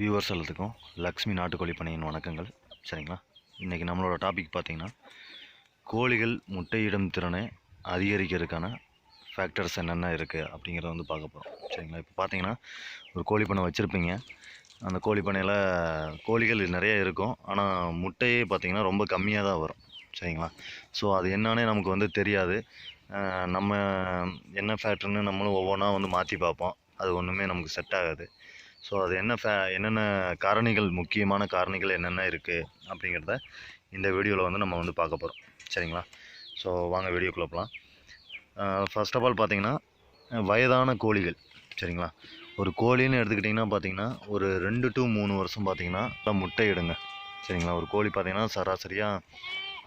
Viewers எல்லாத்துக்கும் லக்ஷ்மி நாட்டுக்கோழி பண்ணையின் வணக்கங்கள். சரிங்களா? இன்றைக்கி நம்மளோட டாபிக் பார்த்திங்கன்னா கோழிகள் முட்டையிடும் திறனை அதிகரிக்கிறதுக்கான ஃபேக்டர்ஸ் என்னென்ன இருக்குது அப்படிங்கிறத வந்து பார்க்க போகிறோம் சரிங்களா? இப்போ பார்த்தீங்கன்னா ஒரு கோழி பண்ணை வச்சுருப்பீங்க. அந்த கோழி பண்ணையில் கோழிகள் நிறைய இருக்கும். ஆனால் முட்டையே பார்த்தீங்கன்னா ரொம்ப கம்மியாக தான் வரும். சரிங்களா? ஸோ அது என்னன்னே நமக்கு வந்து தெரியாது. நம்ம என்ன ஃபேக்டர்னு நம்மளும் ஒவ்வொன்றா வந்து மாற்றி பார்ப்போம். அது ஒன்றுமே நமக்கு செட் ஆகாது. ஸோ அது என்ன ஃபே என்னென்ன காரணிகள் முக்கியமான காரணிகள் என்னென்ன இருக்குது அப்படிங்கிறத இந்த வீடியோவில் வந்து நம்ம வந்து பார்க்க போகிறோம் சரிங்களா? ஸோ வாங்க வீடியோக்குள்ளே போகலாம் ஃபர்ஸ்ட் ஆஃப் ஆல் பார்த்தீங்கன்னா வயதான கோழிகள். சரிங்களா? ஒரு கோழின்னு எடுத்துக்கிட்டிங்கன்னா பார்த்தீங்கன்னா ஒரு ரெண்டு டு மூணு வருஷம் பார்த்தீங்கன்னா முட்டை இடுங்க. சரிங்களா? ஒரு கோழி பார்த்திங்கன்னா சராசரியாக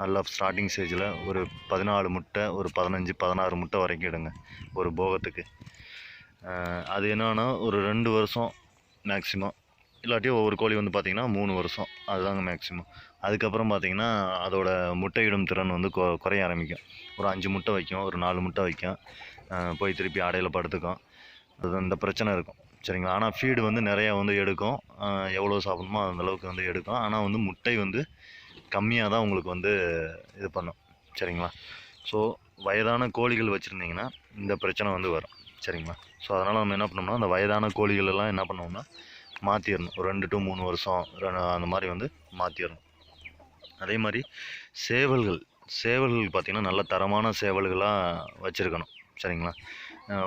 நல்லா ஸ்டார்டிங் ஸ்டேஜில் ஒரு பதினாலு முட்டை ஒரு பதினஞ்சு பதினாறு முட்டை வரைக்கும் இடுங்க. ஒரு போகத்துக்கு. அது என்னென்னா ஒரு ரெண்டு வருஷம் மேக்ஸிமம் இல்லாட்டி ஒவ்வொரு கோழி வந்து பார்த்திங்கன்னா மூணு வருஷம். அதுதாங்க மேக்ஸிமம் அதுக்கப்புறம் பார்த்திங்கன்னா அதோட முட்டையிடும் திறன் வந்து கொ குறைய ஆரம்பிக்கும். ஒரு அஞ்சு முட்டை வைக்கும் ஒரு நாலு முட்டை வைக்கும். போய் திருப்பி ஆடையில் படுத்துக்கும். அது இந்த பிரச்சனை இருக்கும். சரிங்களா? ஆனால் ஃபீடு வந்து நிறையா வந்து எடுக்கும். எவ்வளோ சாப்பிடணுமோ அந்த அளவுக்கு வந்து எடுக்கும். ஆனால் வந்து முட்டை வந்து கம்மியாக தான் உங்களுக்கு வந்து இது பண்ணும். சரிங்களா? ஸோ வயதான கோழிகள் வச்சுருந்தீங்கன்னா இந்த பிரச்சனை வந்து வரும். சரிங்களா? ஸோ அதனால் நம்ம என்ன பண்ணோம்னா அந்த வயதான கோழிகள் எல்லாம் என்ன பண்ணோம்னா மாற்றிடணும் ஒரு ரெண்டு டு மூணு வருஷம் அந்த மாதிரி வந்து மாற்றிடணும் அதே மாதிரி சேவல்கள் சேவல்கள் பார்த்திங்கன்னா நல்ல தரமான சேவல்களாக வச்சுருக்கணும். சரிங்களா?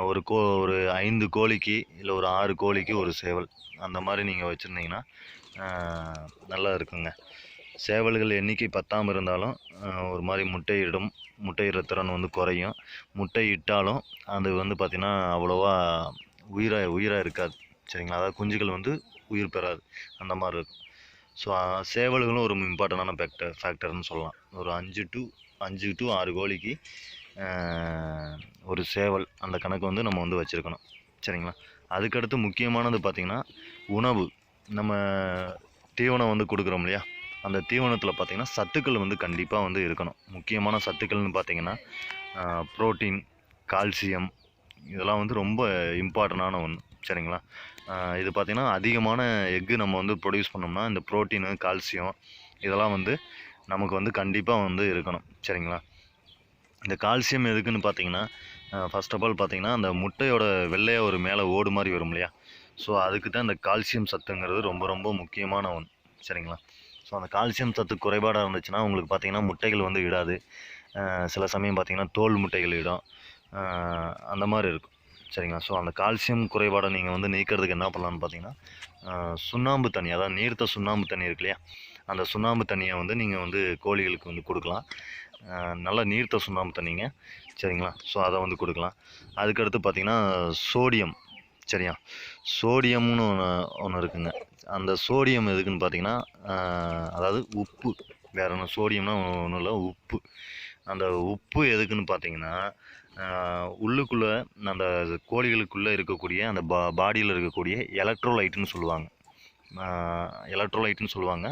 ஒரு கோ ஒரு ஐந்து கோழிக்கு இல்லை ஒரு ஆறு கோழிக்கு ஒரு சேவல். அந்த மாதிரி நீங்கள் வச்சுருந்தீங்கன்னா நல்லா இருக்குங்க. சேவல்கள் எண்ணிக்கை பத்தாமல் இருந்தாலும் ஒரு மாதிரி முட்டையிடும் முட்டையிடுற திறன் வந்து குறையும். முட்டை இட்டாலும் அது வந்து பார்த்திங்கன்னா அவ்வளோவா உயிராக உயிராக இருக்காது. சரிங்களா? அதாவது குஞ்சுகள் வந்து உயிர் பெறாது. அந்த மாதிரி இருக்கும். ஸோ சேவல்களும் ஒரு இம்பார்ட்டண்டான ஃபேக்டர் ஃபேக்டர்னு சொல்லலாம். ஒரு அஞ்சு டு அஞ்சு டு ஆறு கோழிக்கு ஒரு சேவல் அந்த கணக்கு வந்து நம்ம வந்து வச்சுருக்கணும். சரிங்களா? அதுக்கடுத்து முக்கியமானது பார்த்திங்கன்னா உணவு. நம்ம தீவனம் வந்து கொடுக்குறோம் இல்லையா? அந்த தீவனத்தில் பார்த்திங்கன்னா சத்துக்கள் வந்து கண்டிப்பாக வந்து இருக்கணும். முக்கியமான சத்துக்கள்னு பார்த்திங்கன்னா புரோட்டீன் கால்சியம் இதெல்லாம் வந்து ரொம்ப இம்பார்ட்டண்டான ஒன்று சரிங்களா? இது பார்த்திங்கன்னா அதிகமான எக்கு நம்ம வந்து ப்ரொடியூஸ் பண்ணோம்னா இந்த ப்ரோட்டீனு கால்சியம் இதெல்லாம் வந்து நமக்கு வந்து கண்டிப்பாக வந்து இருக்கணும். சரிங்களா? இந்த கால்சியம் எதுக்குன்னு பார்த்தீங்கன்னா ஃபர்ஸ்ட் ஆஃப் ஆல் பார்த்தீங்கன்னா அந்த முட்டையோட வெள்ளையாக ஒரு மேலே ஓடு மாதிரி வரும் இல்லையா? ஸோ அதுக்கு தான் இந்த கால்சியம் சத்துங்கிறது ரொம்ப ரொம்ப முக்கியமான ஒன்று சரிங்களா? ஸோ அந்த கால்சியம் சத்து குறைபாடாக இருந்துச்சுன்னா உங்களுக்கு பார்த்தீங்கன்னா முட்டைகள் வந்து இடாது. சில சமயம் பார்த்தீங்கன்னா தோல் முட்டைகள் இடும். அந்த மாதிரி இருக்கும். சரிங்களா? ஸோ அந்த கால்சியம் குறைபாடை நீங்கள் வந்து நீக்கிறதுக்கு என்ன பண்ணலான்னு பார்த்தீங்கன்னா சுண்ணாம்பு தண்ணி அதாவது நீர்த்த சுண்ணாம்பு தண்ணி இருக்கு இல்லையா? அந்த சுண்ணாம்பு தண்ணியை வந்து நீங்கள் வந்து கோழிகளுக்கு வந்து கொடுக்கலாம். நல்ல நீர்த்த சுண்ணாம்பு தண்ணிங்க. சரிங்களா? ஸோ அதை வந்து கொடுக்கலாம். அதுக்கடுத்து பார்த்தீங்கன்னா சோடியம் சரியா? சோடியம்னு ஒன்று ஒன்று இருக்குங்க. அந்த சோடியம் எதுக்குன்னு பார்த்தீங்கன்னா அதாவது உப்பு. வேற ஒன்றும் சோடியம்னா ஒன்றும் இல்லை உப்பு. அந்த உப்பு எதுக்குன்னு பார்த்தீங்கன்னா உள்ளுக்குள்ளே அந்த கோழிகளுக்குள்ளே இருக்கக்கூடிய அந்த பா பாடியில் இருக்கக்கூடிய எலக்ட்ரோலைட்டுன்னு சொல்லுவாங்க. எலக்ட்ரோலைட்னு சொல்லுவாங்க.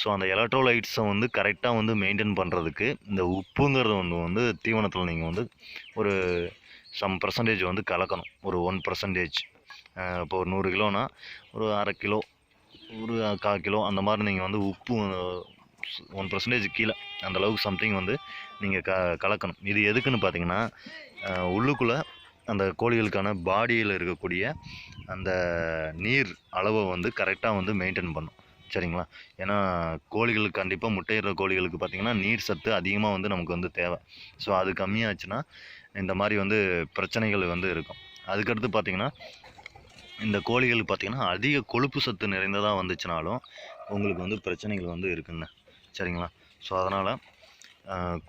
ஸோ அந்த எலக்ட்ரோலைட்ஸை வந்து கரெக்டாக வந்து மெயின்டைன் பண்ணுறதுக்கு இந்த உப்புங்கிறது வந்து வந்து தீவனத்தில் நீங்கள் வந்து ஒரு சம் பர்சன்டேஜ் வந்து கலக்கணும். ஒரு ஒன் பர்சன்டேஜ் இப்போ ஒரு நூறு கிலோனா ஒரு அரை கிலோ ஒரு கால் கிலோ அந்த மாதிரி நீங்கள் வந்து உப்பு ஒன் பர்சன்டேஜ் கீழே அந்த அளவுக்கு சம்திங் வந்து நீங்கள் க கலக்கணும். இது எதுக்குன்னு பார்த்தீங்கன்னா உள்ளுக்குள்ளே அந்த கோழிகளுக்கான பாடியில் இருக்கக்கூடிய அந்த நீர் அளவை வந்து கரெக்டாக வந்து மெயின்டைன் பண்ணும். சரிங்களா? ஏன்னா கோழிகளுக்கு கண்டிப்பாக முட்டையிடுற கோழிகளுக்கு பார்த்திங்கன்னா நீர் சத்து அதிகமாக வந்து நமக்கு வந்து தேவை. ஸோ அது கம்மியாச்சுன்னா இந்த மாதிரி வந்து பிரச்சனைகள் வந்து இருக்கும். அதுக்கடுத்து பார்த்திங்கன்னா இந்த கோழிகளுக்கு பார்த்திங்கன்னா அதிக கொழுப்பு சத்து நிறைந்ததாக வந்துச்சுனாலும் உங்களுக்கு வந்து பிரச்சனைகள் வந்து இருக்குங்க. சரிங்களா? ஸோ அதனால்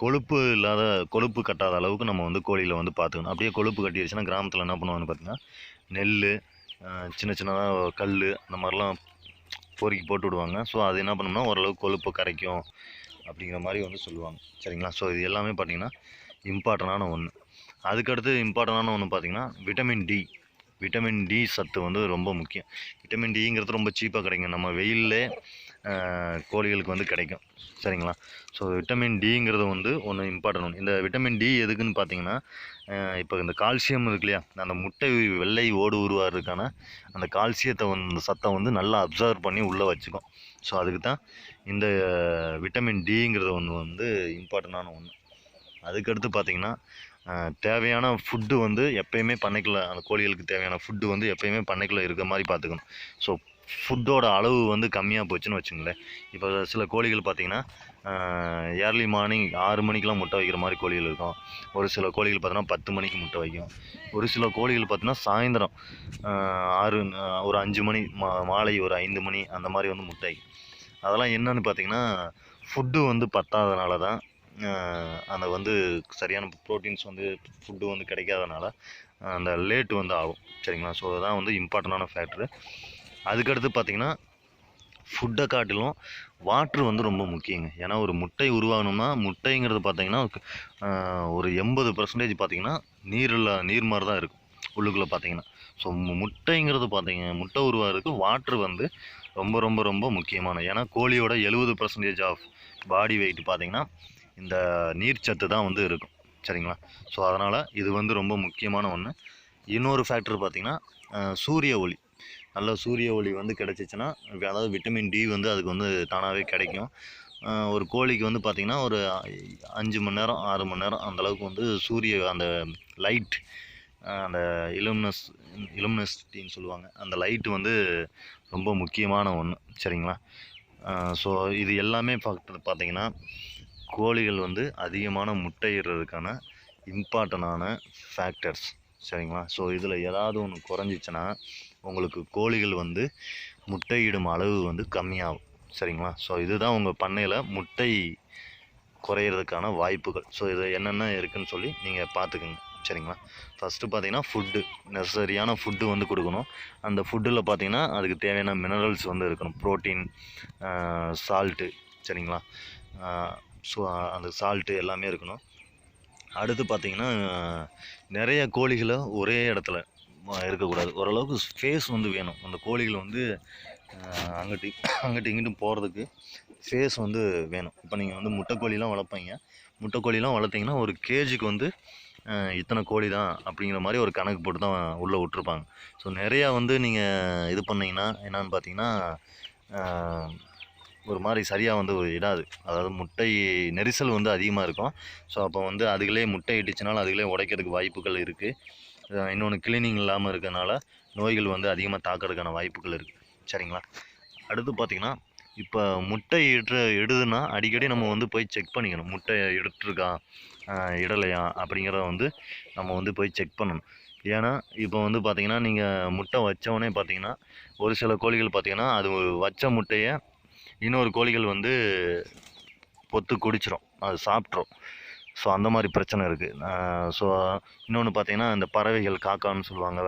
கொழுப்பு இல்லாத கொழுப்பு கட்டாத அளவுக்கு நம்ம வந்து கோழியில் வந்து பார்த்துக்கணும். அப்படியே கொழுப்பு கட்டிடுச்சுன்னா கிராமத்தில் என்ன பண்ணுவாங்கன்னு பார்த்திங்கன்னா நெல் சின்ன சின்னதாக கல் அந்த மாதிரிலாம் பொறுக்கி போட்டு விடுவாங்க. ஸோ அது என்ன பண்ணோம்னா ஓரளவுக்கு கொழுப்பு கரைக்கும் அப்படிங்கிற மாதிரி வந்து சொல்லுவாங்க. சரிங்களா? ஸோ இது எல்லாமே பார்த்திங்கன்னா இம்பார்ட்டண்டான ஒன்று அதுக்கடுத்து இம்பார்ட்டண்டான ஒன்று பார்த்தீங்கன்னா விட்டமின் டி விட்டமின் டி சத்து வந்து ரொம்ப முக்கியம். விட்டமின் டிங்கிறது ரொம்ப சீப்பாக கிடைக்கும். நம்ம வெயிலில் கோழிகளுக்கு வந்து கிடைக்கும். சரிங்களா? ஸோ விட்டமின் டிங்கிறது வந்து ஒன்று இம்பார்ட்டன்ட் ஒன்று இந்த விட்டமின் டி எதுக்குன்னு பார்த்தீங்கன்னா இப்போ இந்த கால்சியம் இருக்கு இல்லையா? அந்த முட்டை வெள்ளை ஓடு உருவாகிறதுக்கான அந்த கால்சியத்தை வந்து அந்த சத்தை வந்து நல்லா அப்சர்வ் பண்ணி உள்ளே வச்சுக்கும். ஸோ அதுக்கு தான் இந்த விட்டமின் டிங்கிறது ஒன்று வந்து இம்பார்ட்டண்டான ஒன்று அதுக்கடுத்து பார்த்தீங்கன்னா தேவையான ஃபுட்டு வந்து எப்பயுமே பண்ணைக்குள்ள அந்த கோழிகளுக்கு தேவையான ஃபுட்டு வந்து எப்பயுமே பண்ணைக்குள்ளே இருக்கிற மாதிரி பார்த்துக்கணும். ஸோ ஃபுட்டோட அளவு வந்து கம்மியாக போச்சுன்னு வச்சுங்களேன். இப்போ சில கோழிகள் பார்த்திங்கன்னா ஏர்லி மார்னிங் ஆறு மணிக்கெலாம் முட்டை வைக்கிற மாதிரி கோழிகள் இருக்கும். ஒரு சில கோழிகள் பார்த்தோன்னா பத்து மணிக்கு முட்டை வைக்கும். ஒரு சில கோழிகள் பார்த்தோன்னா சாயந்தரம் ஆறு ஒரு அஞ்சு மணி மா மாலை ஒரு ஐந்து மணி அந்த மாதிரி வந்து முட்டை அதெல்லாம் என்னென்னு பார்த்தீங்கன்னா ஃபுட்டு வந்து பத்தாதனால தான் அந்த வந்து சரியான ப்ரோட்டீன்ஸ் வந்து ஃபுட்டு வந்து கிடைக்காதனால அந்த லேட் வந்து ஆகும். சரிங்களா? ஸோ அதுதான் வந்து இம்பார்ட்டண்டான ஃபேக்ட்ரு அதுக்கடுத்து பார்த்தீங்கன்னா ஃபுட்டை காட்டிலும் வாட்ரு வந்து ரொம்ப முக்கியங்க. ஏன்னா ஒரு முட்டை உருவாகணும்னா முட்டைங்கிறது பார்த்திங்கன்னா ஒரு எண்பது பர்சன்டேஜ் பார்த்திங்கன்னா நீரில் நீர் மாதிரி தான் இருக்கும் உள்ளுக்குள்ளே பார்த்தீங்கன்னா ஸோ முட்டைங்கிறது பார்த்திங்க முட்டை உருவாகிறதுக்கு வாட்ரு வந்து ரொம்ப ரொம்ப ரொம்ப முக்கியமான ஏன்னா கோழியோட எழுபது பர்சன்டேஜ் ஆஃப் பாடி வெயிட் பார்த்தீங்கன்னா இந்த நீர்ச்சத்து தான் வந்து இருக்கும். சரிங்களா? ஸோ அதனால் இது வந்து ரொம்ப முக்கியமான ஒன்று இன்னொரு ஃபேக்டர் பார்த்திங்கன்னா சூரிய ஒளி. நல்ல சூரிய ஒளி வந்து கிடச்சிச்சின்னா அதாவது விட்டமின் டி வந்து அதுக்கு வந்து தானாகவே கிடைக்கும். ஒரு கோழிக்கு வந்து பார்த்திங்கன்னா ஒரு அஞ்சு மணி நேரம் ஆறு மணி நேரம் அந்தளவுக்கு வந்து சூரிய அந்த லைட் அந்த இலுமினஸ் இலுமினஸ்டின்னு சொல்லுவாங்க. அந்த லைட்டு வந்து ரொம்ப முக்கியமான ஒன்று சரிங்களா? ஸோ இது எல்லாமே பார்த்து பார்த்திங்கன்னா கோழிகள் வந்து அதிகமான முட்டையிடுறதுக்கான இம்பார்ட்டனான ஃபேக்டர்ஸ் சரிங்களா? ஸோ இதில் ஏதாவது ஒன்று குறைஞ்சிச்சின்னா உங்களுக்கு கோழிகள் வந்து முட்டையிடும் அளவு வந்து கம்மியாகும். சரிங்களா? ஸோ இதுதான் உங்கள் பண்ணையில் முட்டை குறையிறதுக்கான வாய்ப்புகள். ஸோ இது என்னென்ன இருக்குன்னு சொல்லி நீங்கள் பார்த்துக்குங்க சரிங்களா? ஃபஸ்ட்டு பார்த்தீங்கன்னா ஃபுட்டு நெசசரியான ஃபுட்டு வந்து கொடுக்கணும். அந்த ஃபுட்டில் பார்த்தீங்கன்னா அதுக்கு தேவையான மினரல்ஸ் வந்து இருக்கணும். ப்ரோட்டீன் சால்ட்டு சரிங்களா? ஸோ அந்த சால்ட்டு எல்லாமே இருக்கணும். அடுத்து பார்த்தீங்கன்னா நிறைய கோழிகளை ஒரே இடத்துல இருக்கக்கூடாது. ஓரளவுக்கு ஸ்பேஸ் வந்து வேணும். அந்த கோழிகள் வந்து அங்கிட்டு அங்கிட்டு இங்கிட்டும் போகிறதுக்கு ஸ்பேஸ் வந்து வேணும். இப்போ நீங்கள் வந்து முட்டைக்கோழிலாம் வளர்ப்பீங்க. முட்டைக்கோழிலாம் வளர்த்திங்கன்னா ஒரு கேஜுக்கு வந்து இத்தனை கோழி தான் அப்படிங்கிற மாதிரி ஒரு கணக்கு போட்டு தான் உள்ளே விட்ருப்பாங்க ஸோ நிறையா வந்து நீங்கள் இது பண்ணிங்கன்னா என்னென்னு பார்த்தீங்கன்னா ஒரு மாதிரி சரியாக வந்து இடாது அதாவது முட்டை நெரிசல் வந்து அதிகமாக இருக்கும். ஸோ அப்போ வந்து அதுகளே முட்டை இட்டுச்சுனாலும் அதுகளே உடைக்கிறதுக்கு வாய்ப்புகள் இருக்குது இன்னொன்று கிளீனிங் இல்லாமல் இருக்கிறதுனால நோய்கள் வந்து அதிகமாக தாக்கிறதுக்கான வாய்ப்புகள் இருக்குது சரிங்களா? அடுத்து பார்த்திங்கன்னா இப்போ முட்டை இடுற இடுதுன்னா அடிக்கடி நம்ம வந்து போய் செக் பண்ணிக்கணும். முட்டை இடுட்டுருக்கா இடலையா அப்படிங்கிறத வந்து நம்ம வந்து போய் செக் பண்ணணும். ஏன்னா இப்போ வந்து பார்த்திங்கன்னா நீங்கள் முட்டை வச்சவொடனே பார்த்தீங்கன்னா ஒரு சில கோழிகள் பார்த்தீங்கன்னா அது வச்ச முட்டையை இன்னொரு கோழிகள் வந்து பொத்து குடிச்சிரும். அது சாப்பிட்ரும் ஸோ அந்த மாதிரி பிரச்சனை இருக்குது ஸோ இன்னொன்று பார்த்தீங்கன்னா இந்த பறவைகள் காக்கான்னு சொல்லுவாங்க.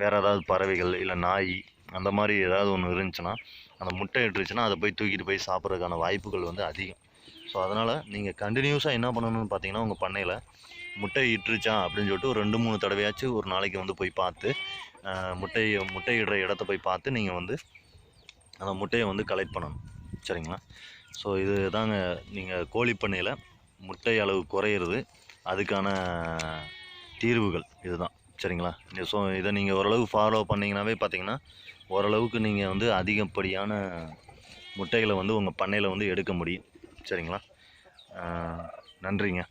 வேறு ஏதாவது பறவைகள் இல்லை நாய் அந்த மாதிரி ஏதாவது ஒன்று இருந்துச்சுன்னா அந்த முட்டை இட்டுருச்சுன்னா அதை போய் தூக்கிட்டு போய் சாப்பிட்றதுக்கான வாய்ப்புகள் வந்து அதிகம். ஸோ அதனால் நீங்கள் கண்டினியூஸாக என்ன பண்ணணும்னு பார்த்தீங்கன்னா உங்கள் பண்ணையில் முட்டை இட்டுருச்சா அப்படின்னு சொல்லிட்டு ஒரு ரெண்டு மூணு தடவையாச்சும் ஒரு நாளைக்கு வந்து போய் பார்த்து முட்டை முட்டை முட்டையிடுற இடத்த போய் பார்த்து நீங்கள் வந்து அந்த முட்டையை வந்து கலெக்ட் பண்ணணும். சரிங்களா? ஸோ இது தாங்க நீங்கள் கோழி பண்ணையில் முட்டை அளவு குறையிறது. அதுக்கான தீர்வுகள் இதுதான். சரிங்களா? ஸோ இதை நீங்கள் ஓரளவு ஃபாலோ பண்ணிங்கனாவே பார்த்தீங்கன்னா ஓரளவுக்கு நீங்கள் வந்து அதிகப்படியான முட்டைகளை வந்து உங்கள் பண்ணையில் வந்து எடுக்க முடியும். சரிங்களா? நன்றிங்க.